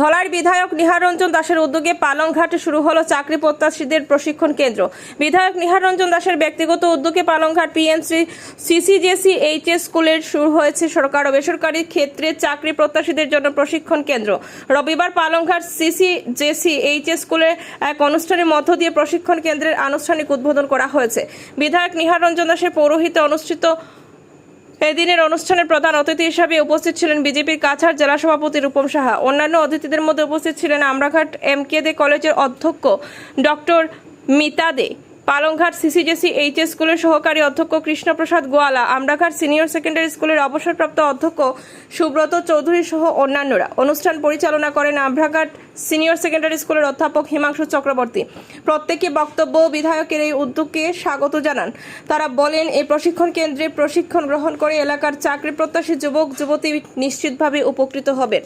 ধলার বিধায়ক নিহার রঞ্জন দাসের উদ্যোগে পালংঘাটে শুরু হলো চাকরি প্রত্যাশীদের প্রশিক্ষণ কেন্দ্র। বিধায়ক নিহার রঞ্জন দাসের ব্যক্তিগত উদ্যোগে পালংঘাট পিএনসি সিসিজেসি এইচএস স্কুলের শুরু হয়েছে সরকার ও বেসরকারি ক্ষেত্রে চাকরি প্রত্যাশীদের জন্য প্রশিক্ষণ কেন্দ্র। রবিবার পালংঘাট সিসিজেসি এইচএস স্কুলে এক অনুষ্ঠানের মধ্য দিয়ে প্রশিক্ষণ কেন্দ্রের আনুষ্ঠানিক উদ্বোধন করা হয়েছে। বিধায়ক নিহার রঞ্জন দাসের পৌরোহিত্যে অনুষ্ঠিত এদিনের অনুষ্ঠানের প্রধান অতিথি হিসাবে উপস্থিত ছিলেন বিজেপির কাছাড় জেলা সভাপতি রূপম সাহা। অন্যান্য অতিথিদের মধ্যে উপস্থিত ছিলেন আমরাঘাট এম কে দে কলেজের অধ্যক্ষ doctor Mita De. Palonghat CCJC HS স্কুলের সহকারী অধ্যক্ষ কৃষ্ণপ্রসাদ গোয়ালা, আমরাঘাট সিনিয়র সেকেন্ডারি স্কুলের অবসরপ্রাপ্ত অধ্যক্ষ সুব্রত চৌধুরী সহ অন্যান্যরা অনুষ্ঠান পরিচালনা করেন আমরাঘাট সিনিয়র সেকেন্ডারি স্কুলের অধ্যাপক হিমাংশু চক্রবর্তী। প্রত্যেকে বক্তব্য বিধায়কের এই উদ্যোগকে স্বাগত জানান। তারা বলেন এই প্রশিক্ষণ কেন্দ্রে প্রশিক্ষণ গ্রহণ করে এলাকার চাকরি প্রত্যাশী যুবক, যুবতী নিশ্চিতভাবে উপকৃত হবেন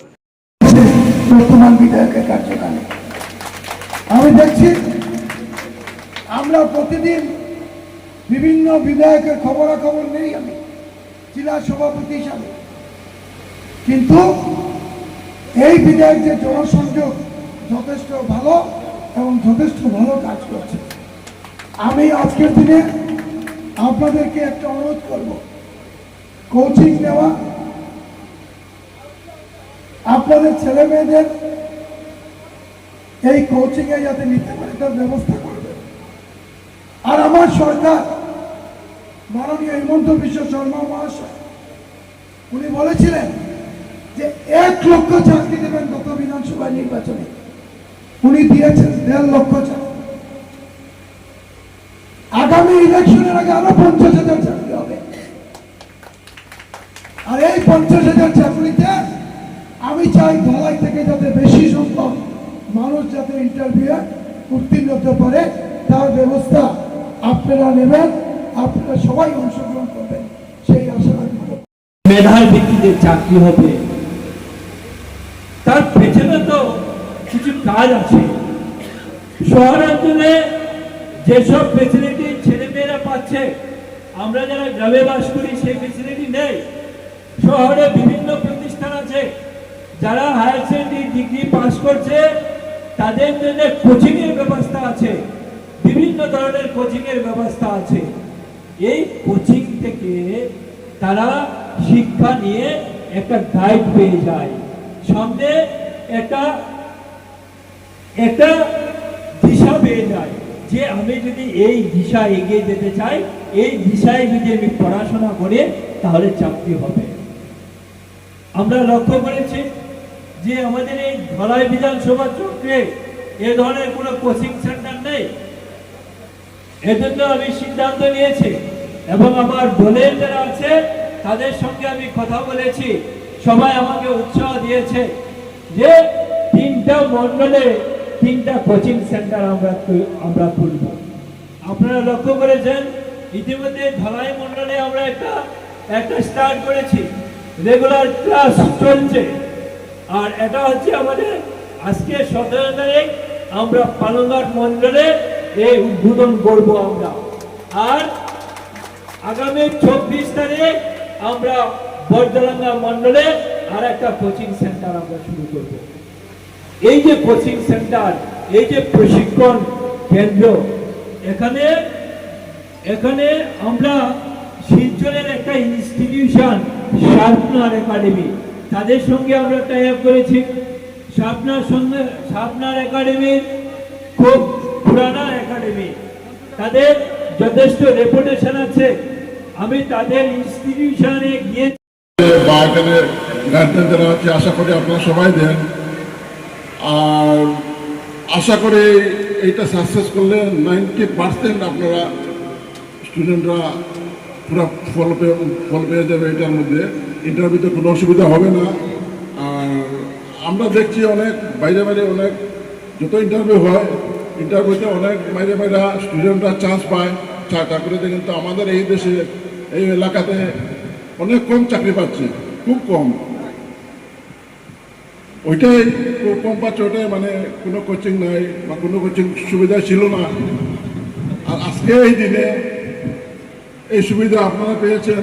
বর্তমান বিধায়কের কার্যকালে। আমি দেখছি প্রতিদিন বিভিন্ন বিধায়কের খবরাখবর নেই আমি, জেলা সভাপতি হিসাবে। কিন্তু এই বিধায়কদের জনসংযোগ যথেষ্ট ভালো এবং যথেষ্ট ভালো কাজ করছে। আমি আজকের দিনে আপনাদেরকে একটা অনুরোধ করব। কোচিং নেওয়া, আপনাদের ছেলে মেয়েদের এই কোচিংয়ে যাতে নিতে পারে তার ব্যবস্থা আমার সরকার, মাননীয় হিমন্ত বিশ্ব শর্মা মহাশয়, উনি বলেছিলেন যে এক লক্ষ চাকরি দেবেন গত বিধানসভা নির্বাচনে। উনি দিয়েছেন দেড় লক্ষ চাকরি। আগামী ইলেকশনের আগে আরও পঞ্চাশ হাজার চাকরি হবে। আর এই পঞ্চাশ হাজার চাকরিতে আমি চাই ধলাই থেকে যাতে বেশি সংখ্যক মানুষ যাতে ইন্টারভিউ উত্তীর্ণ হতে পারে, তার ব্যবস্থা আপনারা নেবেন, আপনারা সবাই অংশগ্রহণ করবেন। সেই আশা মেধার ভিত্তিতে চাকরি হবে। তার পেছনে তো কিছু কাজ আছে। শহরাঞ্চলে যেসব ফেসিলিটি ছেলেমেয়েরা পাচ্ছে, আমরা যারা গ্রামে বাস করি, সেই ফেসিলিটি নেই। শহরে বিভিন্ন প্রতিষ্ঠান আছে। যারা হায়ার সেকেন্ডারি ডিগ্রি পাস করছে, তাদের জন্য কোচিংয়ের ব্যবস্থা আছে। বিভিন্ন ধরনের কোচিং এর ব্যবস্থা আছে। এই কোচিং থেকে তারা শিক্ষা নিয়ে একটা গাইড পেয়ে যায়। সামনে একটা একটা দিশা পেয়ে যায় যে আমি যদি এই দিশা এগিয়ে যেতে চাই, এই দিশায় যদি আমি পড়াশোনা করে তাহলে চাকরি হবে। আমরা লক্ষ্য করেছি যে আমাদের এই ধলাই বিধানসভা চক্রে এ ধরনের কোনো কোচিং সেন্টার নেই। এজন্য আমি সিদ্ধান্ত নিয়েছি এবং আমার দলের যারা আছে, তাদের সঙ্গে আমি কথা বলেছি। সবাই আমাকে উৎসাহ দিয়েছে যে তিনটা মণ্ডলে, তিনটা কোচিং সেন্টার আমরা আমরা খুলব। আপনারা লক্ষ্য করেছেন, ইতিমধ্যে ধলাই মণ্ডলে আমরা একটা একটা স্টার্ট করেছি। রেগুলার ক্লাস চলছে। আর এটা হচ্ছে আমাদের আজকে সতেরো তারিখ, আমরা পালনঘাট মণ্ডলে এই উদ্বোধন করব আমরা। আর আগামী চব্বিশ তারিখ আমরা বর্দলাঙ্গা মণ্ডলে আর একটা কোচিং সেন্টার আমরা শুরু করব। এই যে কোচিং সেন্টার, এই যে প্রশিক্ষণ কেন্দ্র, এখানে এখানে আমরা শিলচরের একটা ইনস্টিটিউশন শার্পনার একাডেমি তাদের সঙ্গে আমরা টাই আপ করেছি। শার্পনার সঙ্গে শার্পনার একাডেমির খুব পুরানা একাডেমি। তাদের যথেষ্ট রেপুটেশন আছে। আমি তাদের ইনস্টিটিউশনে গিয়ে বা এখানে গার্জেন যারা আছে আশা করি আপনারা সবাই দেন? আর আশা করি এইটা সাকসেস করলে নাইনটি পার্সেন্ট আপনারা স্টুডেন্টরা পুরো ফল পেয়ে ফল পেয়ে যাবে এটার মধ্যে। ইন্টারভিউতে কোনো অসুবিধা হবে না। আর আমরা দেখছি অনেক, বাইরে বাইরে অনেক যত ইন্টারভিউ হয় ইন্টারভিউতে অনেক বাইরে বাইরে স্টুডেন্টরা চান্স পায় চাকরিতে কিন্তু আমাদের এই দেশে, এই এলাকাতে অনেক কম চাকরি পাচ্ছে, খুব কম। ওইটাই কম পাচ্ছে মানে কোনো কোচিং নাই বা কোনো কোচিং সুবিধা ছিল না। আর আজকে এই দিনে এই সুবিধা আপনারা পেয়েছেন।